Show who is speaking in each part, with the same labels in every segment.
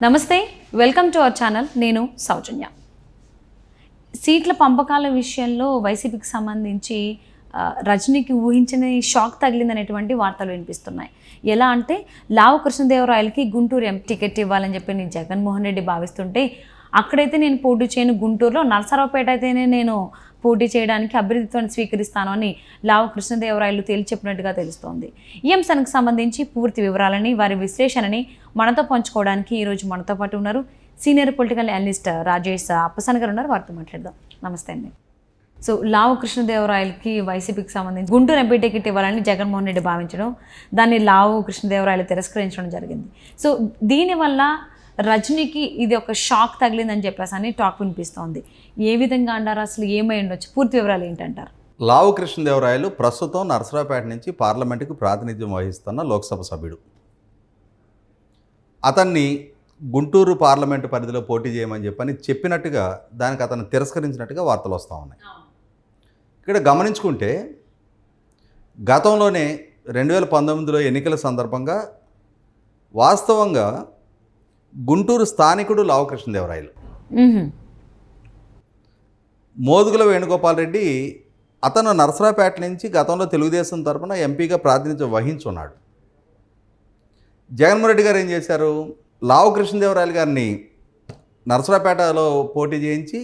Speaker 1: నమస్తే welcome to our channel. నేను సౌజన్య. సీట్ల పంపకాల విషయంలో వైసీపీకి సంబంధించి రజనీకి ఊహించని షాక్ తగిలిందనేటువంటి వార్తలు వినిపిస్తున్నాయి. ఎలా అంటే లావు కృష్ణదేవరాయలకి గుంటూరు ఎం టికెట్ ఇవ్వాలని చెప్పి నేను జగన్మోహన్ రెడ్డి భావిస్తుంటే అక్కడైతే నేను పోటీ చేయను. గుంటూరులో నరసరావుపేట అయితేనే నేను పోటీ చేయడానికి అభివృద్ధిని స్వీకరిస్తాను అని లావు కృష్ణదేవరాయలు తేల్చెప్పినట్టుగా తెలుస్తోంది. ఈ అంశానికి సంబంధించి పూర్తి వివరాలని వారి విశ్లేషణని మనతో పంచుకోవడానికి ఈరోజు మనతో పాటు ఉన్నారు senior political analyst Rajesh Appasan గారు ఉన్నారు. వారితో మాట్లాడదాం. నమస్తే అండి. సో లావు కృష్ణదేవరాయలకి వైసీపీకి సంబంధించి గుంటూరు ఎంపీ టికెట్ ఇవ్వాలని జగన్మోహన్ రెడ్డి భావించడం దాన్ని లావు కృష్ణదేవరాయలు తిరస్కరించడం జరిగింది. సో దీనివల్ల రజనీకి ఇది ఒక షాక్ తగిలిందని చెప్పేసి అని టాక్ వినిపిస్తోంది. ఏ విధంగా అంటారు? అసలు ఏమై ఉండొచ్చు? పూర్తి వివరాలు ఏంటంటారు?
Speaker 2: లావు కృష్ణదేవరాయలు ప్రస్తుతం నరసరావుపేట నుంచి పార్లమెంటుకు ప్రాతినిధ్యం వహిస్తున్న లోక్సభ సభ్యుడు. అతన్ని గుంటూరు పార్లమెంటు పరిధిలో పోటీ చేయమని చెప్పని చెప్పినట్టుగా దానికి అతను తిరస్కరించినట్టుగా వార్తలు వస్తూ ఉన్నాయి. ఇక్కడ గమనించుకుంటే గతంలోనే రెండు వేల పంతొమ్మిదిలో ఎన్నికల సందర్భంగా వాస్తవంగా గుంటూరు స్థానికుడు లావు కృష్ణదేవరాయలు
Speaker 1: మ్హూ.
Speaker 2: మోదుగుల వేణుగోపాల్ రెడ్డి అతను నరసరాపేట నుంచి గతంలో తెలుగుదేశం తరపున ఎంపీగా ప్రాతినిధ్యం వహించున్నాడు జగన్మోహన్ రెడ్డి గారు ఏం చేశారు లావు కృష్ణదేవరాయలు గారిని నరసరాపేటలో పోటీ చేయించి.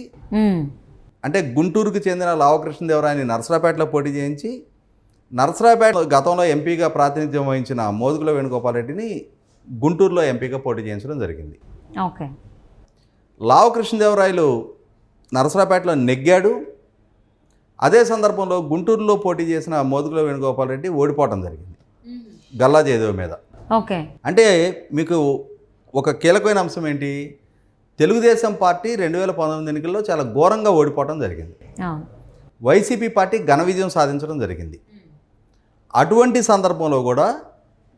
Speaker 2: అంటే గుంటూరుకు చెందిన లావు కృష్ణదేవరాయని నరసరాపేటలో పోటీ చేయించి నరసరాపేట గతంలో ఎంపీగా ప్రాతినిధ్యం వహించిన మోదుగుల వేణుగోపాల్ రెడ్డిని గుంటూరులో ఎంపీగా పోటీ చేయించడం జరిగింది.
Speaker 1: ఓకే.
Speaker 2: లావు కృష్ణదేవరాయలు నరసరాపేటలో నెగ్గాడు. అదే సందర్భంలో గుంటూరులో పోటీ చేసిన మోదుగుల వేణుగోపాల్ రెడ్డి ఓడిపోవడం జరిగింది. గల్లా జయదేవ్ మీద.
Speaker 1: ఓకే.
Speaker 2: అంటే మీకు ఒక కీలకమైన అంశం ఏంటి? తెలుగుదేశం పార్టీ రెండు వేల పంతొమ్మిది ఎన్నికల్లో చాలా ఘోరంగా ఓడిపోవడం జరిగింది. వైసీపీ పార్టీ ఘన విజయం సాధించడం జరిగింది. అటువంటి సందర్భంలో కూడా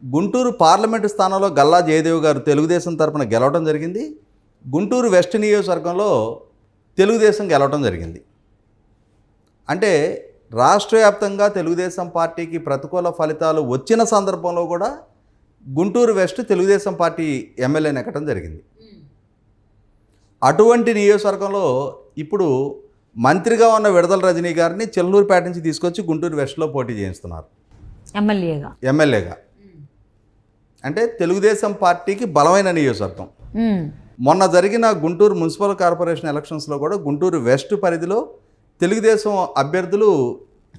Speaker 2: గుంటూరు పార్లమెంటు స్థానంలో గల్లా జయదేవ్ గారు తెలుగుదేశం తరపున గెలవడం జరిగింది. గుంటూరు వెస్ట్ నియోజకవర్గంలో తెలుగుదేశం గెలవడం జరిగింది. అంటే రాష్ట్ర వ్యాప్తంగా తెలుగుదేశం పార్టీకి ప్రతికూల ఫలితాలు వచ్చిన సందర్భంలో కూడా గుంటూరు వెస్ట్ తెలుగుదేశం పార్టీ ఎమ్మెల్యేని ఎక్కడం జరిగింది. అటువంటి నియోజకవర్గంలో ఇప్పుడు మంత్రిగా ఉన్న విడదల రజనీ గారిని చెల్లూరుపేట నుంచి తీసుకొచ్చి గుంటూరు వెస్ట్లో పోటీ చేయిస్తున్నారు.
Speaker 1: ఎమ్మెల్యేగా?
Speaker 2: ఎమ్మెల్యేగా. అంటే తెలుగుదేశం పార్టీకి బలమైన నియోజకవర్గం. మొన్న జరిగిన గుంటూరు మున్సిపల్ కార్పొరేషన్ ఎలక్షన్స్లో కూడా గుంటూరు వెస్ట్ పరిధిలో తెలుగుదేశం అభ్యర్థులు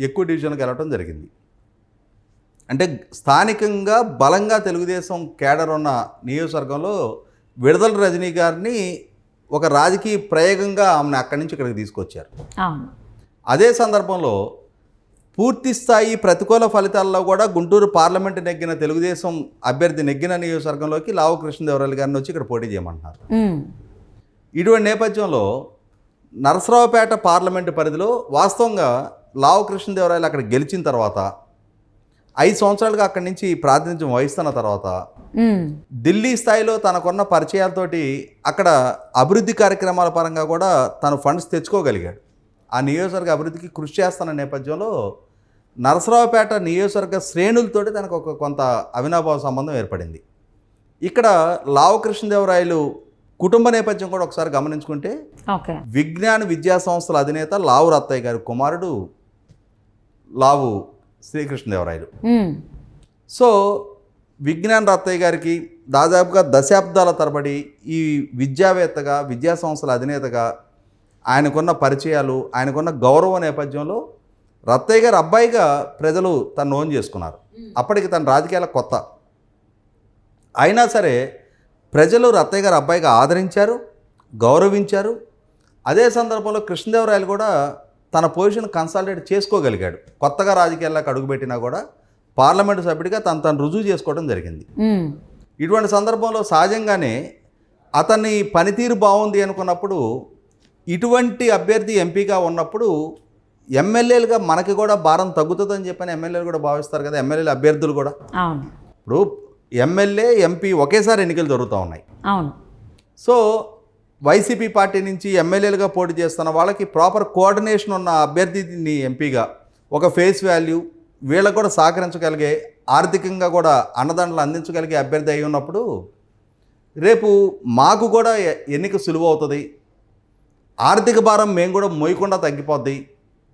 Speaker 2: ఎక్కువ డివిజన్కి వెళ్ళటం జరిగింది. అంటే స్థానికంగా బలంగా తెలుగుదేశం కేడర్ ఉన్న నియోజకవర్గంలో విడదల రజనీ గారిని ఒక రాజకీయ ప్రయోగంగా ఆమెను అక్కడి నుంచి ఇక్కడికి తీసుకొచ్చారు. అదే సందర్భంలో పూర్తి స్థాయి ప్రతికూల ఫలితాల్లో కూడా గుంటూరు పార్లమెంటు నెగ్గిన తెలుగుదేశం అభ్యర్థి నెగ్గిన నియోజకవర్గంలోకి లావు కృష్ణదేవరాయలు గారిని వచ్చి ఇక్కడ పోటీ చేయమంటున్నారు. ఇటువంటి నేపథ్యంలో నరసరావుపేట పార్లమెంటు పరిధిలో వాస్తవంగా లావు కృష్ణదేవరాయలు అక్కడ గెలిచిన తర్వాత ఐదు సంవత్సరాలుగా అక్కడి నుంచి ప్రాతినిధ్యం వహిస్తున్న తర్వాత. ఢిల్లీ స్థాయిలో తనకున్న పరిచయాలతోటి అక్కడ అభివృద్ధి కార్యక్రమాల పరంగా కూడా తను ఫండ్స్ తెచ్చుకోగలిగాడు ఆ నియోజకవర్గ అభివృద్ధికి కృషి చేస్తున్న నేపథ్యంలో నరసరావుపేట నియోజకవర్గ శ్రేణులతోటి తనకు ఒక కొంత అవినాభావ సంబంధం ఏర్పడింది. ఇక్కడ లావు కృష్ణదేవరాయలు కుటుంబ నేపథ్యం కూడా ఒకసారి గమనించుకుంటే విజ్ఞాన విద్యా సంస్థల అధినేత లావు రత్తయ్య గారి కుమారుడు లావు శ్రీకృష్ణదేవరాయలు. సో విజ్ఞాన్ రత్తయ్య గారికి దాదాపుగా దశాబ్దాల తరబడి ఈ విద్యావేత్తగా విద్యా సంస్థల అధినేతగా ఆయనకున్న పరిచయాలు ఆయనకున్న గౌరవ నేపథ్యంలో రత్తయ్య గారి అబ్బాయిగా ప్రజలు తను ఓన్ చేసుకున్నారు. అప్పటికి తన రాజకీయాల కొత్త. అయినా సరే ప్రజలు రత్తయ్య గారి అబ్బాయిగా ఆదరించారు గౌరవించారు. అదే సందర్భంలో కృష్ణదేవరాయలు కూడా తన పొజిషన్ కన్సాలిడేట్ చేసుకోగలిగాడు. కొత్తగా రాజకీయాల్లోకి అడుగుపెట్టినా కూడా పార్లమెంటు సభ్యుడిగా తను తను రుజువు చేసుకోవడం జరిగింది. ఇటువంటి సందర్భంలో సహజంగానే అతని పనితీరు బాగుంది అనుకున్నప్పుడు ఇటువంటి అభ్యర్థి ఎంపీగా ఉన్నప్పుడు ఎమ్మెల్యేలుగా మనకి కూడా భారం తగ్గుతుందని చెప్పని ఎమ్మెల్యేలు కూడా భావిస్తారు కదా ఎమ్మెల్యేలు అభ్యర్థులు కూడా.
Speaker 1: అవును.
Speaker 2: ఇప్పుడు ఎమ్మెల్యే ఎంపీ ఒకేసారి ఎన్నికలు జరుగుతూ ఉన్నాయి.
Speaker 1: అవును.
Speaker 2: సో వైసీపీ పార్టీ నుంచి ఎమ్మెల్యేలుగా పోటీ చేస్తున్న వాళ్ళకి ప్రాపర్ కోఆర్డినేషన్ ఉన్న అభ్యర్థిని ఎంపీగా ఒక ఫేస్ వాల్యూ వీళ్ళకు కూడా సహకరించగలిగే ఆర్థికంగా కూడా అన్నదండలు అందించగలిగే అభ్యర్థి అయి ఉన్నప్పుడు రేపు మాకు కూడా ఎన్నిక సులువు అవుతుంది. ఆర్థిక భారం మేము కూడా మోయకుండా తగ్గిపోద్ది.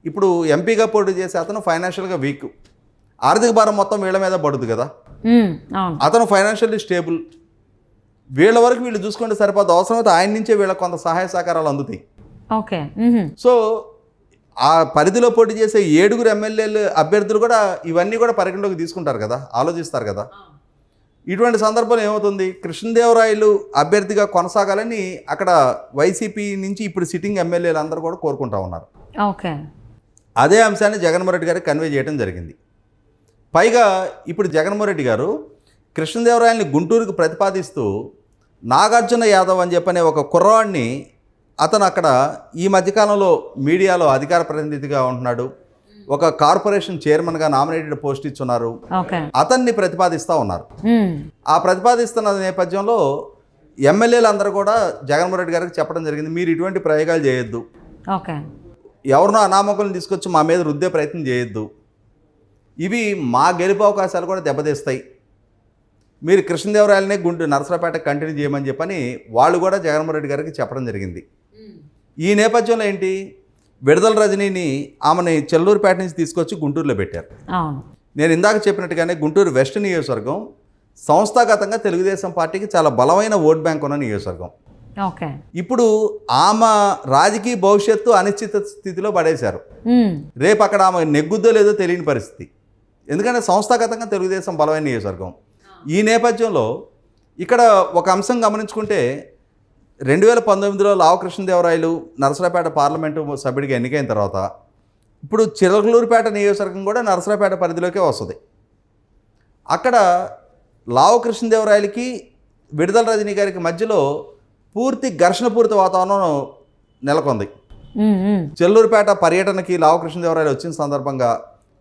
Speaker 2: ఇప్పుడు ఎంపీగా పోటీ చేసే అతను ఫైనాన్షియల్గా వీక్ ఆర్థిక భారం మొత్తం వీళ్ళ మీద పడుతుంది కదా. అతను ఫైనాన్షియల్లీ స్టేబుల్ వీళ్ళ వరకు వీళ్ళు చూసుకుంటే సరిపోద్ది అవసరమైతే ఆయన నుంచే వీళ్ళకి కొంత సహాయ సహకారాలు అందుతాయి.
Speaker 1: ఓకే
Speaker 2: సో ఆ పరిధిలో పోటీ చేసే ఏడుగురు ఎమ్మెల్యేలు అభ్యర్థులు కూడా ఇవన్నీ కూడా పరిగణలోకి తీసుకుంటారు కదా ఆలోచిస్తారు కదా. ఇటువంటి సందర్భంలో ఏమవుతుంది? కృష్ణదేవరాయలు అభ్యర్థిగా కొనసాగాలని అక్కడ వైసీపీ నుంచి ఇప్పుడు సిట్టింగ్ ఎమ్మెల్యేలు అందరూ కూడా కోరుకుంటా ఉన్నారు.
Speaker 1: ఓకే.
Speaker 2: అదే అంశాన్ని జగన్మోహన్ రెడ్డి గారికి కన్వే చేయడం జరిగింది. పైగా ఇప్పుడు జగన్మోహన్ రెడ్డి గారు కృష్ణదేవరాయల్ని గుంటూరుకు ప్రతిపాదిస్తూ నాగార్జున యాదవ్ అని చెప్పనే ఒక కుర్రవాడిని అతను అక్కడ ఈ మధ్యకాలంలో మీడియాలో అధికార ప్రతినిధిగా ఉంటున్నాడు. ఒక కార్పొరేషన్ చైర్మన్గా నామినేటెడ్ పోస్ట్ ఇచ్చున్నారు. అతన్ని ప్రతిపాదిస్తూ ఉన్నారు. ఆ ప్రతిపాదిస్తున్న నేపథ్యంలో ఎమ్మెల్యేలు అందరూ కూడా జగన్మోహన్ రెడ్డి గారికి చెప్పడం జరిగింది మీరు ఇటువంటి ప్రయోగాలు చేయొద్దు.
Speaker 1: ఓకే.
Speaker 2: ఎవరినో అనామకులను తీసుకొచ్చి మా మీద రుద్దే ప్రయత్నం చేయొద్దు. ఇవి మా గెలుపు అవకాశాలు కూడా దెబ్బతీస్తాయి. మీరు కృష్ణదేవరాయలనే గుంటూరు నరసరాపేట కంటిన్యూ చేయమని చెప్పని వాళ్ళు కూడా జగన్మోహన్ రెడ్డి గారికి చెప్పడం జరిగింది. ఈ నేపథ్యంలో ఏంటి? విడుదల రజనీని ఆమెని చెల్లూరుపేట నుంచి తీసుకొచ్చి గుంటూరులో పెట్టారు. నేను ఇందాక చెప్పినట్టుగానే గుంటూరు వెస్ట్ నియోజకవర్గం సంస్థాగతంగా తెలుగుదేశం పార్టీకి చాలా బలమైన ఓట్ బ్యాంక్ ఉన్న నియోజకవర్గం.
Speaker 1: ఓకే.
Speaker 2: ఇప్పుడు ఆమె రాజకీయ భవిష్యత్తు అనిశ్చిత స్థితిలో పడేశారు. రేపు అక్కడ ఆమె నెగ్గుద్దో లేదో తెలియని పరిస్థితి. ఎందుకంటే సంస్థాగతంగా తెలుగుదేశం బలమైన నియోజకవర్గం. ఈ నేపథ్యంలో ఇక్కడ ఒక అంశం గమనించుకుంటే రెండు వేల పంతొమ్మిదిలో లావ కృష్ణదేవరాయలు నరసరాపేట పార్లమెంటు సభ్యుడిగా ఎన్నికైన తర్వాత ఇప్పుడు చిలకలూరుపేట నియోజకవర్గం కూడా నరసరాపేట పరిధిలోకే వస్తుంది. అక్కడ లావ కృష్ణదేవరాయలకి విడుదల రజనీ గారికి మధ్యలో పూర్తి ఘర్షణపూరిత వాతావరణం నెలకొంది. చెల్లూరుపేట పర్యటనకి లావకృష్ణదేవరాయలు వచ్చిన సందర్భంగా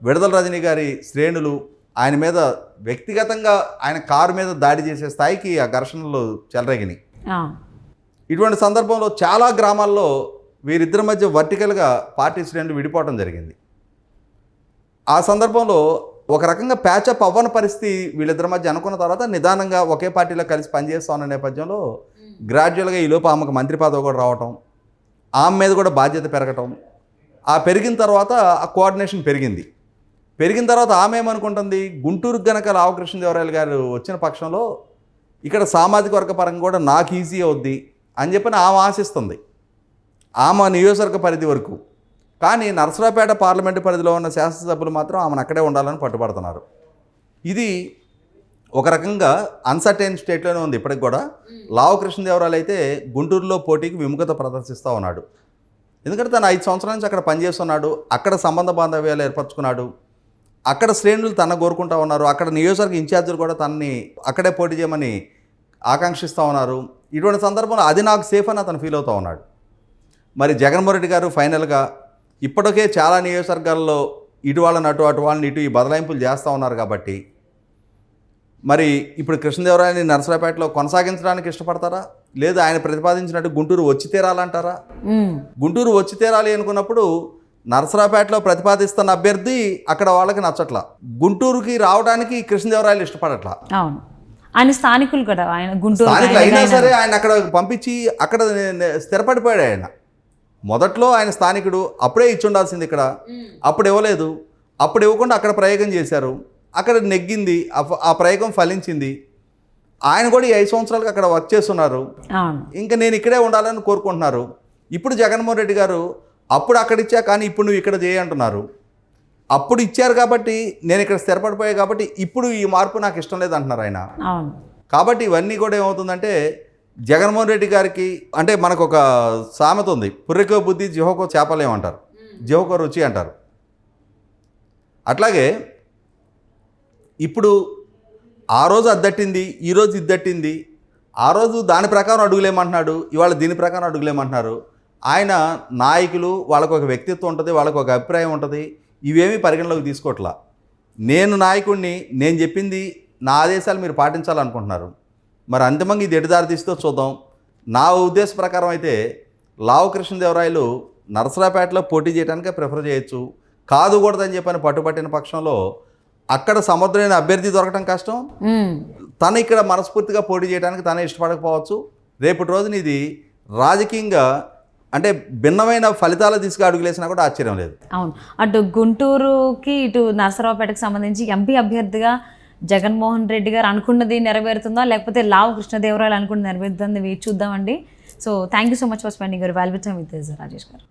Speaker 2: విడుదల రజనీ గారి శ్రేణులు ఆయన మీద వ్యక్తిగతంగా ఆయన కారు మీద దాడి చేసే స్థాయికి ఆ ఘర్షణలు చెలరేగినాయి. ఇటువంటి సందర్భంలో చాలా గ్రామాల్లో వీరిద్దరి మధ్య వర్టికల్గా పార్టీ శ్రేణులు విడిపోవడం జరిగింది. ఆ సందర్భంలో ఒక రకంగా ప్యాచప్ అవ్వని పరిస్థితి వీళ్ళిద్దరి మధ్య అనుకున్న తర్వాత నిదానంగా ఒకే పార్టీలో కలిసి పనిచేస్తా ఉన్న నేపథ్యంలో గ్రాడ్యువల్గా ఈలోపు ఆమెకు మంత్రి పదవి కూడా రావటం ఆమె మీద కూడా బాధ్యత పెరగటం. ఆ పెరిగిన తర్వాత ఆ కోఆర్డినేషన్ పెరిగింది. పెరిగిన తర్వాత ఆమె ఏమనుకుంటుంది? గుంటూరుకు గనక రామకృష్ణదేవరాయలు గారు వచ్చిన పక్షంలో ఇక్కడ సామాజిక వర్గ పరంగా కూడా నాకు ఈజీ అవుద్ది అని చెప్పని ఆమె ఆశిస్తుంది. ఆమె నియోజకవర్గ పరిధి వరకు. కానీ నరసరాపేట పార్లమెంటు పరిధిలో ఉన్న శాసనసభ్యులు మాత్రం ఆమెను అక్కడే ఉండాలని పట్టుబడుతున్నారు. ఇది ఒక రకంగా అన్సర్టైన్ స్టేట్లోనే ఉంది ఇప్పటికి కూడా. లావు కృష్ణదేవరాలు అయితే గుంటూరులో పోటీకి విముఖత ప్రదర్శిస్తూ ఉన్నాడు. ఎందుకంటే తను ఐదు సంవత్సరాల నుంచి అక్కడ పనిచేస్తున్నాడు అక్కడ సంబంధ బాంధవ్యాలు ఏర్పరచుకున్నాడు అక్కడ శ్రేణులు తన కోరుకుంటా ఉన్నారు అక్కడ నియోజకవర్గ ఇన్ఛార్జీలు కూడా తనని అక్కడే పోటీ చేయమని ఆకాంక్షిస్తూ ఉన్నారు. ఇటువంటి సందర్భంలో అది నాకు సేఫ్ అని అతను ఫీల్ అవుతూ ఉన్నాడు. మరి జగన్మోహన్ రెడ్డి గారు ఫైనల్గా ఇప్పటికే చాలా నియోజకవర్గాల్లో ఇటు వాళ్ళని అటు అటు వాళ్ళని ఇటు ఈ బదలాయింపులు చేస్తూ ఉన్నారు కాబట్టి మరి ఇప్పుడు కృష్ణదేవరాయని నరసరాపేటలో కొనసాగించడానికి ఇష్టపడతారా? లేదా ఆయన ప్రతిపాదించినట్టు గుంటూరు వచ్చి తీరాలంటారా? గుంటూరు వచ్చి తీరాలి అనుకున్నప్పుడు నరసరాపేటలో ప్రతిపాదిస్తున్న అభ్యర్థి అక్కడ వాళ్ళకి నచ్చట్లా. గుంటూరుకి రావడానికి కృష్ణదేవరాయలు ఇష్టపడట్లా.
Speaker 1: అవును. ఆయన స్థానికులు కదా ఆయన గుంటూరు
Speaker 2: స్థానికులు అయినా సరే ఆయన అక్కడ పంపించి అక్కడ స్థిరపడిపోయాడు ఆయన. మొదట్లో ఆయన స్థానికుడు అప్పుడే ఇచ్చి ఉండాల్సింది ఇక్కడ. అప్పుడు ఇవ్వలేదు. అప్పుడు ఇవ్వకుండా అక్కడ ప్రయోగం చేశారు. అక్కడ నెగ్గింది ఆ ఫ- ఆ ప్రయోగం ఫలించింది. ఆయన కూడా ఈ ఐదు సంవత్సరాలుగా అక్కడ వర్క్ చేస్తున్నారు.
Speaker 1: అవును.
Speaker 2: ఇంకా నేను ఇక్కడే ఉండాలని కోరుకుంటున్నారు. ఇప్పుడు జగన్మోహన్ రెడ్డి గారు అప్పుడు అక్కడ ఇచ్చా కానీ ఇప్పుడు నువ్వు ఇక్కడ చేయి అంటున్నారు. అప్పుడు ఇచ్చారు కాబట్టి నేను ఇక్కడ స్థిరపడిపోయా కాబట్టి ఇప్పుడు ఈ మార్పు నాకు ఇష్టం లేదు అంటున్నారు ఆయన.
Speaker 1: అవును.
Speaker 2: కాబట్టి ఇవన్నీ కూడా ఏమవుతుందంటే జగన్మోహన్ రెడ్డి గారికి అంటే మనకు ఒక సామెత ఉంది. పుర్రెకో బుద్ధి జిహోకో చేపలేమంటారు. జిహోకో రుచి అంటారు. అట్లాగే ఇప్పుడు ఆ రోజు అద్దట్టింది ఈరోజు ఇద్దట్టింది ఆ రోజు దాని ప్రకారం అడుగులేమంటున్నాడు ఇవాళ దీని ప్రకారం అడుగులేమంటున్నారు. ఆయన నాయకులు వాళ్ళకు ఒక వ్యక్తిత్వం ఉంటుంది వాళ్ళకు ఒక అభిప్రాయం ఉంటుంది ఇవేమీ పరిగణలోకి తీసుకోవట్లా నేను నాయకుడిని నేను చెప్పింది నా ఆదేశాలు మీరు పాటించాలనుకుంటున్నారు. మరి అంతిమంగా ఇది ఎటుదారి తీస్తే చూద్దాం. నా ఉద్దేశ ప్రకారం అయితే లావు కృష్ణదేవరాయలు నరసరాపేటలో పోటీ చేయడానికే ప్రిఫర్ చేయొచ్చు. కాదు కూడదని చెప్పని పట్టుబట్టిన పక్షంలో అక్కడ సమర్థులైన అభ్యర్థి దొరకడం కష్టం. తను ఇక్కడ మనస్ఫూర్తిగా పోటీ చేయడానికి తనే ఇష్టపడకపోవచ్చు. రేపటి రోజున ఇది రాజకీయంగా అంటే భిన్నమైన ఫలితాలు తీసుకు అడుగులేసినా కూడా ఆశ్చర్యం లేదు.
Speaker 1: అవును. అటు గుంటూరుకి ఇటు నరసరావుపేటకు సంబంధించి ఎంపీ అభ్యర్థిగా జగన్మోహన్ రెడ్డి గారు అనుకున్నది నెరవేరుతుందా? లేకపోతే లావు కృష్ణదేవరాయలు అనుకున్నది నెరవేరుతుంది? వేచి చూద్దామండి. So thank you so much for spending your value time with Rajesh గారు.